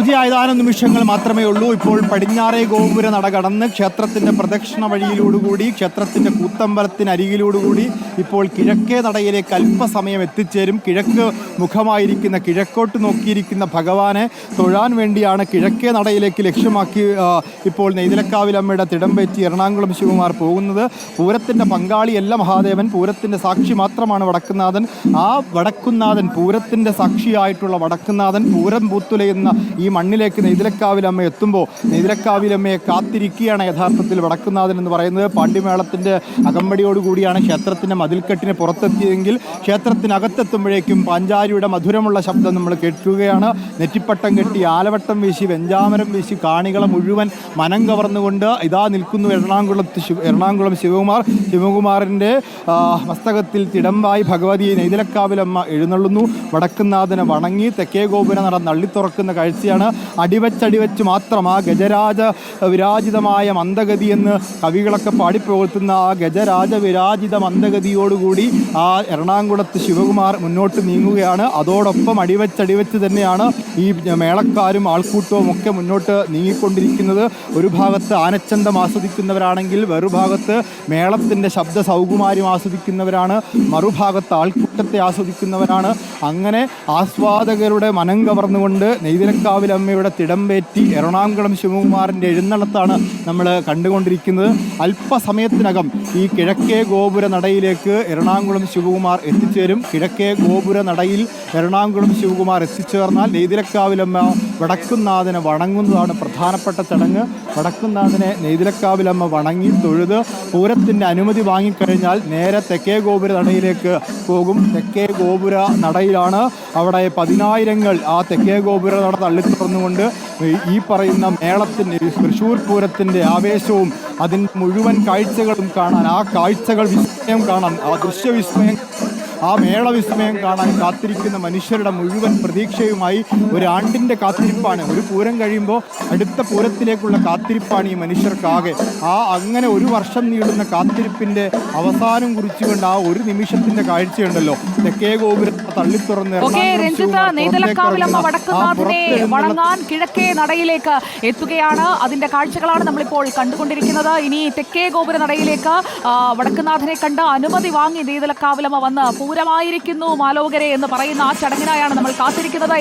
ഏതാനും നിമിഷങ്ങൾ മാത്രമേ ഉള്ളൂ. ഇപ്പോൾ പടിഞ്ഞാറേ ഗോപുര നട കടന്ന് ക്ഷേത്രത്തിന്റെ പ്രദക്ഷിണ വഴിയിലൂടുകൂടി ക്ഷേത്രത്തിന്റെ കൂത്തമ്പലത്തിനരികിലൂടുകൂടി ഇപ്പോൾ കിഴക്കേ നടയിലേക്ക് അല്പസമയം എത്തിച്ചേരും. കിഴക്ക് മുഖമായിരിക്കുന്ന കിഴക്കോട്ട് നോക്കിയിരിക്കുന്ന ഭഗവാനെ തൊഴാൻ വേണ്ടിയാണ് കിഴക്കേ നടയിലേക്ക് ലക്ഷ്യമാക്കി ഇപ്പോൾ നെയ്തിലക്കാവിലമ്മയുടെ തിടമ്പേറ്റി എറണാകുളം ശിവകുമാർ പോകുന്നത്. പൂരത്തിന്റെ പങ്കാളിയല്ല മഹാദേവൻ പൂരത്തിന്റെ സാക്ഷി മാത്രമാണ് വടക്കുന്നാഥൻ ആ വടക്കുന്നാഥൻ പൂരത്തിന്റെ സാക്ഷിയായിട്ടുള്ള വടക്കുന്നാഥൻ പൂരം പൂത്തുലയുന്ന ഈ മണ്ണിലേക്ക് നെയ്തിലക്കാവിലമ്മ എത്തുമ്പോൾ നെയ്തിലക്കാവിലമ്മയെ കാത്തിരിക്കുകയാണ് യഥാർത്ഥത്തിൽ വടക്കുന്നാഥൻ എന്ന് പറയുന്നത്. പാണ്ഡിമേളത്തിന്റെ അകമ്പടിയോടുകൂടിയാണ് ക്ഷേത്രത്തിന്റെ മതിൽക്കെട്ടിന് പുറത്തെത്തിയതെങ്കിൽ ക്ഷേത്രത്തിനകത്തെത്തുമ്പോഴേക്കും പാഞ്ചാരിയുടെ മധുരമുള്ള ശബ്ദം നമ്മൾ കേൾക്കുകയാണ്. നെറ്റിപ്പട്ടം കെട്ടി ആലവട്ടം വീശി വെഞ്ചാമരം വീശി കാണികളെ മുഴുവൻ മനം കവർന്നുകൊണ്ട് ഇതാ നിൽക്കുന്നു എറണാകുളത്ത് എറണാകുളം ശിവകുമാർ. ശിവകുമാറിന്റെ മസ്തകത്തിൽ തിടമ്പായി ഭഗവതി നെയ്തിലക്കാവിലമ്മ എഴുന്നള്ളുന്നു. വടക്കുന്നാഥനെ വണങ്ങി തെക്കേ ഗോപുര നട നള്ളി തുറക്കുന്ന കാഴ്ചയാണ് അടിവച്ചടിവച്ച് മാത്രം ആ ഗജരാജ വിരാജിതമായ മന്ദഗതി എന്ന് കവികളൊക്കെ പാടിപ്പോകുത്തുന്ന ആ ഗജരാജ വിരാജിത മന്ദഗതിയോടുകൂടി ആ എറണാകുളത്ത് ശിവകുമാർ മുന്നോട്ട് നീങ്ങുകയാണ്. അതോടൊപ്പം അടിവച്ചടിവച്ച് തന്നെയാണ് ഈ മേളക്കാരും ആൾക്കൂട്ടവും ഒക്കെ മുന്നോട്ട് നീങ്ങിക്കൊണ്ടിരിക്കുന്നത്. ഒരു ഭാഗത്ത് ആനച്ചന്തം ആസ്വദിക്കുന്നവരാണെങ്കിൽ വേറൊരു ഭാഗത്ത് മേളത്തിന്റെ ശബ്ദ സൗകുമാര്യം ആസ്വദിക്കുന്നവരാണ്. മറുഭാഗത്ത് ആൾക്കൂട്ടത്തെ ആസ്വദിക്കുന്നവരാണ്. അങ്ങനെ ആസ്വാദകരുടെ മനം കവർന്നുകൊണ്ട് നെയ്തിലക്കാവിലമ്മയുടെ തിടമ്പേറ്റി എറണാകുളം ശിവകുമാറിന്റെ എഴുന്നള്ളത്താണ് നമ്മൾ കണ്ടുകൊണ്ടിരിക്കുന്നത്. അല്പസമയത്തിനകം ഈ കിഴക്കേ ഗോപുര നടയിലേക്ക് എറണാകുളം ശിവകുമാർ എത്തിച്ചേരും. കിഴക്കേ ഗോപുര നടയിൽ എറണാകുളം ശിവകുമാർ എത്തിച്ചേർന്നാൽ നെയ്തിലക്കാവിലമ്മ വടക്കുന്നാഥനെ വണങ്ങുന്നതാണ് പ്രധാനപ്പെട്ട ചടങ്ങ്. വടക്കുന്നാഥനെ നെയ്തിലക്കാവിലമ്മ വണങ്ങി തൊഴുത് പൂരത്തിന്റെ അനുമതി വാങ്ങിക്കഴിഞ്ഞാൽ നേരെ തെക്കേ ഗോപുര നടയിലേക്ക് പോകും. തെക്കേ ഗോപുര നടയിലാണ്. അവിടെ പതിനായിരങ്ങൾ ആ തെക്കേ ഗോപുര നട തള്ളിത്തുറന്നുകൊണ്ട് ഈ പറയുന്ന മേളത്തിന്റെ തൃശ്ശൂർ പൂരത്തിന്റെ ആവേശവും അതിന്റെ മുഴുവൻ കാഴ്ചകളും കാണാൻ ആ കാഴ്ചകൾ വിസ്മയം കാണാൻ ആ ദൃശ്യവിസ്മയം ആ മേള വിസ്മയം കാണാൻ കാത്തിരിക്കുന്ന മനുഷ്യരുടെ മുഴുവൻ പ്രതീക്ഷയുമായി ഒരാണ്ടിന്റെ കാത്തിരിപ്പാണ്. ഒരു പൂരം കഴിയുമ്പോൾ അടുത്ത പൂരത്തിലേക്കുള്ള കാത്തിരിപ്പാണ് ഈ മനുഷ്യർക്കാകെ. ആ അങ്ങനെ ഒരു വർഷം നീളുന്ന കാത്തിരിപ്പിന്റെ അവസാനം കുറിച്ചുകൊണ്ട് ആ ഒരു നിമിഷത്തിന്റെ കാഴ്ചയുണ്ടല്ലോ. തെക്കേ ഗോപുരം തള്ളിത്തുറന്ന് തുറന്ന് രഞ്ജിത്ത് നെയ്തലക്കാവിലമ്മ വടക്കുന്നാഥനെ വണങ്ങാൻ കിഴക്കേ നടയിലേക്ക് എത്തുകയാണ്. അതിന്റെ കാഴ്ചകളാണ് നമ്മളിപ്പോൾ കണ്ടുകൊണ്ടിരിക്കുന്നത്. ഇനി തെക്കേ ഗോപുര നടയിലേക്ക് വടക്കുനാഥനെ വടക്കുന്നാഥനെ കണ്ട് അനുമതി വാങ്ങി നെയ്തലക്കാവിലമ്മ വന്ന് പൂരമായിരിക്കുന്നു മാലോകരെ എന്ന് പറയുന്ന ആ ചടങ്ങിനായാണ് നമ്മൾ കാത്തിരിക്കുന്നത്.